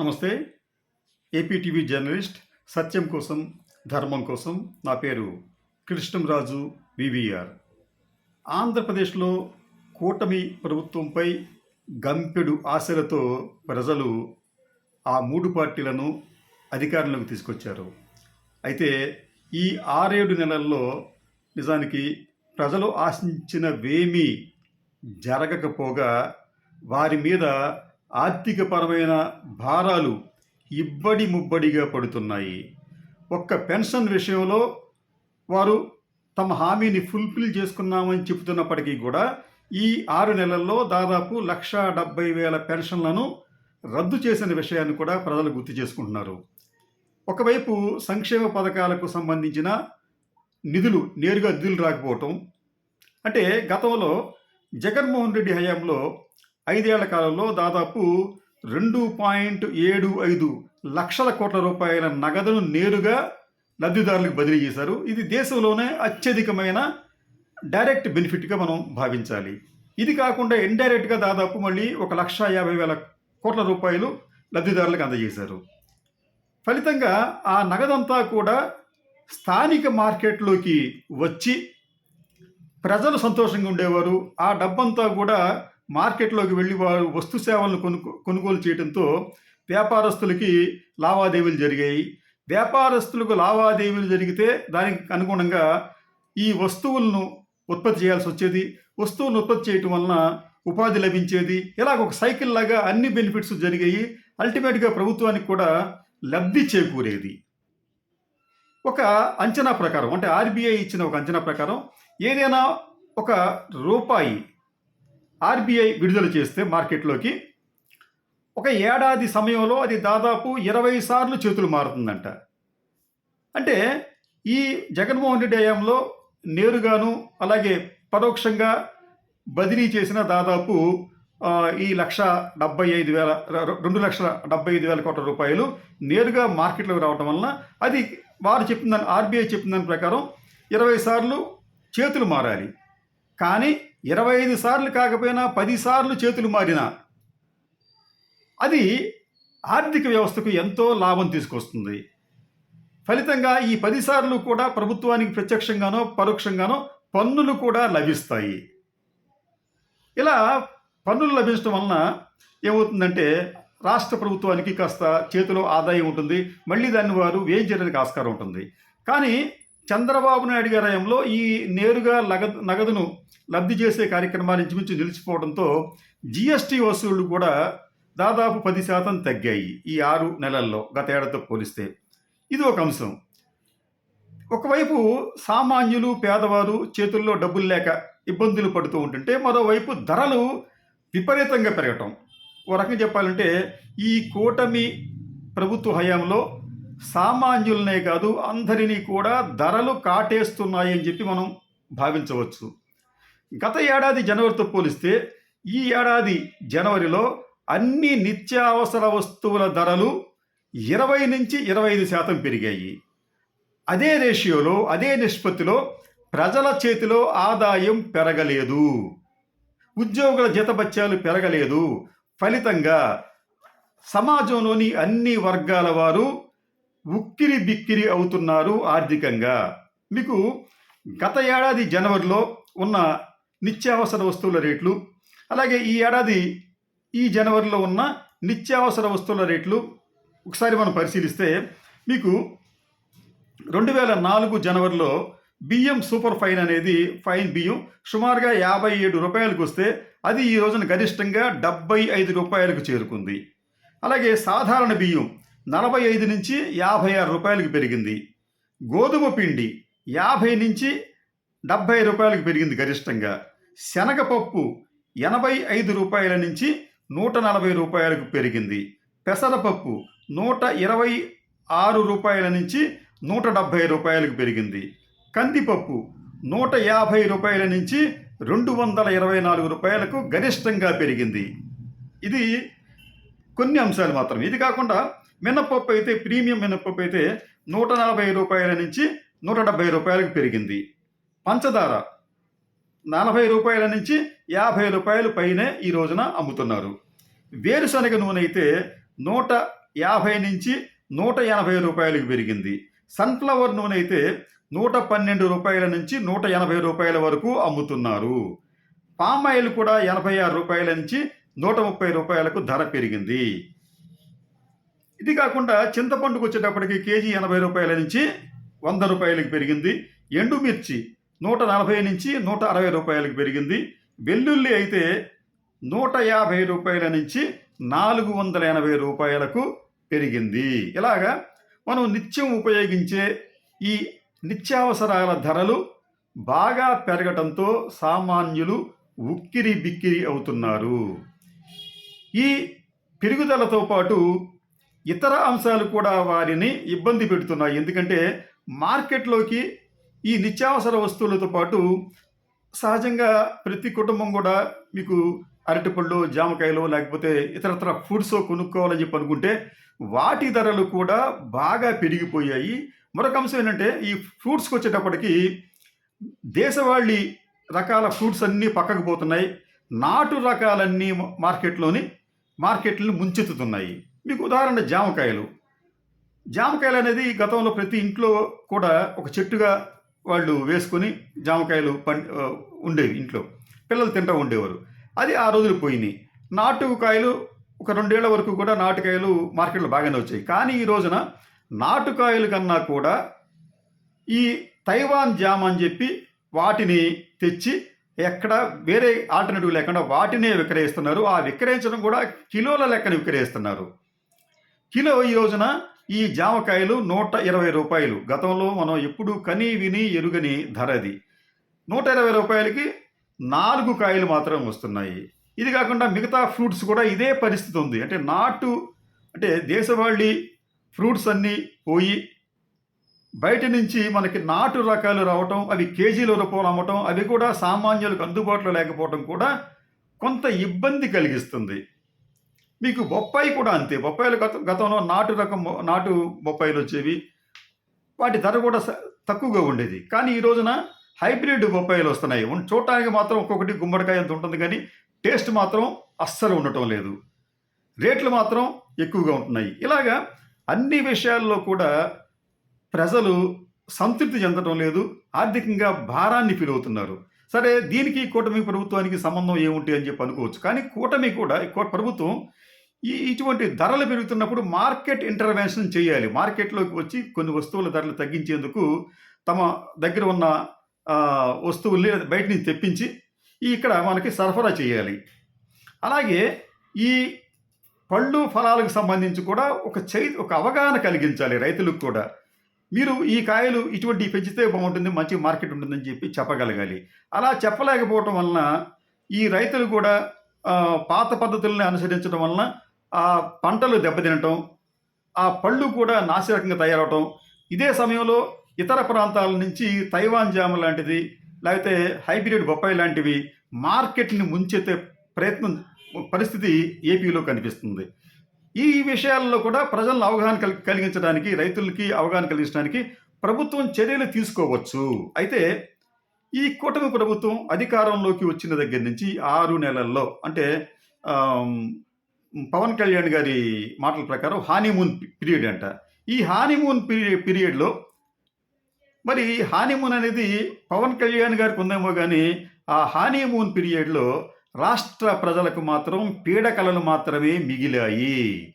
నమస్తే. APTV journalist సత్యం కోసం ధర్మం కోసం నా పేరు కృష్ణంరాజు వివిఆర్. ఆంధ్రప్రదేశ్లో కూటమి ప్రభుత్వంపై గంపెడు ఆశలతో ప్రజలు ఆ మూడు పార్టీలను అధికారంలోకి తీసుకొచ్చారు. అయితే ఈ ఆరేడు నెలల్లో నిజానికి ప్రజలు ఆశించినవేమీ జరగకపోగా వారి మీద ఆర్థికపరమైన భారాలు ఇబ్బడి ముబ్బడిగా పడుతున్నాయి. ఒక్క పెన్షన్ విషయంలో వారు తమ హామీని ఫుల్ఫిల్ చేసుకున్నామని చెబుతున్నప్పటికీ కూడా ఈ ఆరు నెలల్లో దాదాపు లక్ష డెబ్బై వేల పెన్షన్లను రద్దు చేసిన విషయాన్ని కూడా ప్రజలు గుర్తు చేసుకుంటున్నారు. ఒకవైపు సంక్షేమ పథకాలకు సంబంధించిన నిధులు నేరుగా నిధులు రాకపోవటం అంటే గతంలో జగన్మోహన్ రెడ్డి హయాంలో ఐదేళ్ళ కాలంలో దాదాపు రెండు పాయింట్ ఏడు ఐదు లక్షల కోట్ల రూపాయల నగదును నేరుగా లబ్ధిదారులకు బదిలీ చేశారు. ఇది దేశంలోనే అత్యధికమైన డైరెక్ట్ బెనిఫిట్గా మనం భావించాలి. ఇది కాకుండా ఇండైరెక్ట్గా దాదాపు మళ్ళీ ఒక లక్ష యాభై వేల కోట్ల రూపాయలు లబ్ధిదారులకు అందజేశారు. ఫలితంగా ఆ నగదంతా కూడా స్థానిక మార్కెట్లోకి వచ్చి ప్రజలు సంతోషంగా ఉండేవారు. ఆ డబ్బంతా కూడా మార్కెట్లోకి వెళ్ళి వారు వస్తు సేవలను కొనుగో కొనుగోలు చేయడంతో వ్యాపారస్తులకి లావాదేవీలు జరిగాయి. వ్యాపారస్తులకు లావాదేవీలు జరిగితే దానికి అనుగుణంగా ఈ వస్తువులను ఉత్పత్తి చేయాల్సి వచ్చేది. వస్తువులను ఉత్పత్తి చేయటం వలన ఉపాధి లభించేది. ఇలాగ ఒక సైకిల్ లాగా అన్ని బెనిఫిట్స్ జరిగాయి. అల్టిమేట్గా ప్రభుత్వానికి కూడా లబ్ధి చేకూరేది. ఒక అంచనా ప్రకారం అంటే ఆర్బీఐ ఇచ్చిన ఒక అంచనా ప్రకారం ఏదైనా ఒక రూపాయి ఆర్బీఐ విడుదల చేస్తే మార్కెట్లోకి ఒక ఏడాది సమయంలో అది దాదాపు ఇరవై సార్లు చేతులు మారుతుందంట. అంటే ఈ జగన్మోహన్ రెడ్డి హయాంలో నేరుగాను అలాగే పరోక్షంగా బదిలీ చేసిన దాదాపు ఈ లక్ష డెబ్బై ఐదు వేల రెండు లక్షల డెబ్బై ఐదు వేల కోట్ల రూపాయలు నేరుగా మార్కెట్లోకి రావడం వలన అది వారు చెప్పిన దాని ఆర్బీఐ చెప్పిన దాని ప్రకారం ఇరవై సార్లు చేతులు మారాలి. కానీ ఇరవై ఐదు సార్లు కాకపోయినా పదిసార్లు చేతులు మారినా అది ఆర్థిక వ్యవస్థకు ఎంతో లాభం తీసుకొస్తుంది. ఫలితంగా ఈ పదిసార్లు కూడా ప్రభుత్వానికి ప్రత్యక్షంగానో పరోక్షంగానో పన్నులు కూడా లభిస్తాయి. ఇలా పన్నులు లభించడం వలన ఏమవుతుందంటే రాష్ట్ర ప్రభుత్వానికి కాస్త చేతిలో ఆదాయం ఉంటుంది. మళ్ళీ దాన్ని వారు వ్యయం చేయడానికి ఆస్కారం ఉంటుంది. కానీ చంద్రబాబు నాయుడు గారి హయాంలో ఈ నేరుగా నగదు నగదును లబ్ధి చేసే కార్యక్రమాలు ఇంచుమించు నిలిచిపోవడంతో జిఎస్టీ వసూళ్ళు కూడా దాదాపు పది శాతం తగ్గాయి ఈ ఆరు నెలల్లో గత ఏడాదితో పోలిస్తే. ఇది ఒక అంశం. ఒకవైపు సామాన్యులు పేదవారు చేతుల్లో డబ్బులు లేక ఇబ్బందులు పడుతూ ఉంటుంటే మరోవైపు ధరలు విపరీతంగా పెరగటం. ఓ రకంగా చెప్పాలంటే ఈ కూటమి ప్రభుత్వ హయాంలో సామాన్యులనే కాదు అందరినీ కూడా ధరలు కాటేస్తున్నాయని చెప్పి మనం భావించవచ్చు. గత ఏడాది జనవరితో పోలిస్తే ఈ ఏడాది జనవరిలో అన్ని నిత్యావసర వస్తువుల ధరలు ఇరవై నుంచి ఇరవై ఐదు శాతం పెరిగాయి. అదే రేషియోలో అదే నిష్పత్తిలో ప్రజల చేతిలో ఆదాయం పెరగలేదు. ఉద్యోగుల జీతభత్యాలు పెరగలేదు. ఫలితంగా సమాజంలోని అన్ని వర్గాల వారు ఉక్కిరి బిక్కిరి అవుతున్నారు ఆర్థికంగా. మీకు గత ఏడాది జనవరిలో ఉన్న నిత్యావసర వస్తువుల రేట్లు అలాగే ఈ ఏడాది ఈ జనవరిలో ఉన్న నిత్యావసర వస్తువుల రేట్లు ఒకసారి మనం పరిశీలిస్తే మీకు రెండు వేల నాలుగు జనవరిలో బియ్యం సూపర్ ఫైన్ అనేది ఫైన్ బియ్యం సుమారుగా యాభై ఏడు రూపాయలకు వస్తే అది ఈ రోజున గరిష్టంగా డెబ్బై ఐదు రూపాయలకు చేరుకుంది. అలాగే సాధారణ బియ్యం నలభై ఐదు నుంచి యాభై ఆరు రూపాయలకు పెరిగింది. గోధుమ పిండి యాభై నుంచి డెబ్భై రూపాయలకు పెరిగింది గరిష్టంగా. శనగపప్పు ఎనభై ఐదు రూపాయల నుంచి నూట నలభై రూపాయలకు పెరిగింది. పెసరపప్పు నూట ఇరవై ఆరు రూపాయల నుంచి నూట డెబ్భై రూపాయలకు పెరిగింది. కందిపప్పు నూట యాభై రూపాయల నుంచి రెండు వందల ఇరవై నాలుగు రూపాయలకు గరిష్టంగా పెరిగింది. ఇది కొన్ని అంశాలు మాత్రం ఇది కాకుండా మినపప్పు అయితే ప్రీమియం మినపప్పు అయితే నూట నలభై రూపాయల నుంచి నూట డెబ్బై రూపాయలకు పెరిగింది. పంచదార నలభై రూపాయల నుంచి యాభై రూపాయలు పైనే ఈ రోజున అమ్ముతున్నారు. వేరుశనగ నూనె అయితే నూట యాభై నుంచి నూట ఎనభై రూపాయలకు పెరిగింది. సన్ఫ్లవర్ నూనె అయితే నూట పన్నెండు రూపాయల నుంచి నూట ఎనభై రూపాయల వరకు అమ్ముతున్నారు. పామ్ ఆయిల్ కూడా ఎనభై ఆరు రూపాయల నుంచి నూట ముప్పై రూపాయలకు ధర పెరిగింది. ఇది కాకుండా చింతపండుకు వచ్చేటప్పటికి కేజీ ఎనభై రూపాయల నుంచి వంద రూపాయలకు పెరిగింది. ఎండుమిర్చి నూట నలభై నుంచి నూట అరవై రూపాయలకు పెరిగింది. వెల్లుల్లి అయితే నూట యాభై రూపాయల నుంచి నాలుగు వందల ఎనభై రూపాయలకు పెరిగింది. ఇలాగా మనం నిత్యం ఉపయోగించే ఈ నిత్యావసరాల ధరలు బాగా పెరగటంతో సామాన్యులు ఉక్కిరి బిక్కిరి అవుతున్నారు. ఈ పెరుగుదలతో పాటు ఇతర అంశాలు కూడా వారిని ఇబ్బంది పెడుతున్నాయి. ఎందుకంటే మార్కెట్లోకి ఈ నిత్యావసర వస్తువులతో పాటు సహజంగా ప్రతి కుటుంబం కూడా మీకు అరటిపళ్ళు జామకాయలు లేకపోతే ఇతరత్ర ఫుడ్స్ కొనుక్కోవాలని చెప్పి అనుకుంటే వాటి ధరలు కూడా బాగా పెరిగిపోయాయి. మరొక అంశం ఏంటంటే ఈ ఫ్రూట్స్కి వచ్చేటప్పటికి దేశవాళీ రకాల ఫ్రూట్స్ అన్నీ పక్కకు పోతున్నాయి. నాటు రకాలన్నీ మార్కెట్లోని మార్కెట్లను ముంచెత్తుతున్నాయి. మీకు ఉదాహరణ జామకాయలు. జామకాయలు అనేది గతంలో ప్రతి ఇంట్లో కూడా ఒక చెట్టుగా వాళ్ళు వేసుకొని జామకాయలు పం ఉండేవి ఇంట్లో. పిల్లలు తింటూ ఉండేవారు. అది ఆ రోజులు పోయినాయి. నాటు కాయలు ఒక రెండేళ్ళ వరకు కూడా నాటుకాయలు మార్కెట్లో బాగానే వచ్చాయి. కానీ ఈ రోజున నాటుకాయల కన్నా కూడా ఈ తైవాన్ జామ్ అని చెప్పి వాటిని తెచ్చి ఎక్కడ వేరే ఆల్టర్నేటివ్ లేకుండా వాటినే విక్రయిస్తున్నారు. ఆ విక్రయించడం కూడా కిలోల లెక్కన విక్రయిస్తున్నారు. కిలో ఈ రోజున ఈ జామకాయలు నూట ఇరవై రూపాయలు. గతంలో మనం ఎప్పుడు కని విని ఎరుగని ధర అది. నూట ఇరవై రూపాయలకి నాలుగు కాయలు మాత్రం వస్తున్నాయి. ఇది కాకుండా మిగతా ఫ్రూట్స్ కూడా ఇదే పరిస్థితి ఉంది. అంటే నాటు అంటే దేశవాళీ ఫ్రూట్స్ అన్నీ పోయి బయట నుంచి మనకి నాటు రకాలు రావటం అవి కేజీల రూపంలో అమ్మటం అవి కూడా సామాన్యులకు అందుబాటులో లేకపోవడం కూడా కొంత ఇబ్బంది కలిగిస్తుంది. మీకు బొప్పాయి కూడా అంతే. బొప్పాయిలు గత గతంలో నాటు రకం నాటు బొప్పాయిలు వచ్చేవి. వాటి ధర కూడా తక్కువగా ఉండేది. కానీ ఈ రోజున హైబ్రిడ్ బొప్పాయిలు వస్తున్నాయి. చూడటానికి మాత్రం ఒక్కొక్కటి గుమ్మడికాయ అంత ఉంటుంది కానీ టేస్ట్ మాత్రం అస్సలు ఉండటం లేదు. రేట్లు మాత్రం ఎక్కువగా ఉంటున్నాయి. ఇలాగా అన్ని విషయాల్లో కూడా ప్రజలు సంతృప్తి చెందడం లేదు. ఆర్థికంగా భారాన్ని ఫీల్ అవుతున్నారు సరే దీనికి కూటమి ప్రభుత్వానికి సంబంధం ఏముంటి అని చెప్పి అనుకోవచ్చు. కానీ కూటమి కూడా ప్రభుత్వం ఈ ఇటువంటి ధరలు పెరుగుతున్నప్పుడు మార్కెట్ ఇంటర్వెన్షన్ చేయాలి. మార్కెట్లోకి వచ్చి కొన్ని వస్తువుల ధరలు తగ్గించేందుకు తమ దగ్గర ఉన్న వస్తువుల్ని బయట నుంచి తెప్పించి ఇక్కడ మనకి సరఫరా చేయాలి. అలాగే ఈ పళ్ళు ఫలాలకు సంబంధించి కూడా ఒక చై ఒక అవగాహన కలిగించాలి రైతులకు కూడా. మీరు ఈ కాయలు ఇటువంటి పెంచితే బాగుంటుంది మంచి మార్కెట్ ఉంటుందని చెప్పి చెప్పగలగాలి. అలా చెప్పలేకపోవటం వలన ఈ రైతులు కూడా పాత పద్ధతుల్ని అనుసరించడం వలన ఆ పంటలు దెబ్బతినటం ఆ పళ్ళు కూడా నాసిరకంగా తయారవటం ఇదే సమయంలో ఇతర ప్రాంతాల నుంచి తైవాన్ జామ లాంటిది లేకపోతే హైబ్రిడ్ బొప్పాయి లాంటివి మార్కెట్ని ముంచెత్తే ప్రయత్నం పరిస్థితి ఏపీలో కనిపిస్తుంది. ఈ విషయాల్లో కూడా ప్రజలను అవగాహన కల్ కలిగించడానికి రైతులకి అవగాహన కలిగించడానికి ప్రభుత్వం చర్యలు తీసుకోవచ్చు. అయితే ఈ కూటమి ప్రభుత్వం అధికారంలోకి వచ్చిన దగ్గర నుంచి ఆరు నెలల్లో అంటే పవన్ కళ్యాణ్ గారి మాటల ప్రకారం హానీమూన్ పీరియడ్ అంట. ఈ హానీమూన్ పీరియడ్ పీరియడ్లో మరి హానీమూన్ అనేది పవన్ కళ్యాణ్ గారికి ఉందేమో కానీ ఆ హానీమూన్ పీరియడ్లో రాష్ట్ర ప్రజలకు మాత్రం పీడకలలు మాత్రమే మిగిలాయి.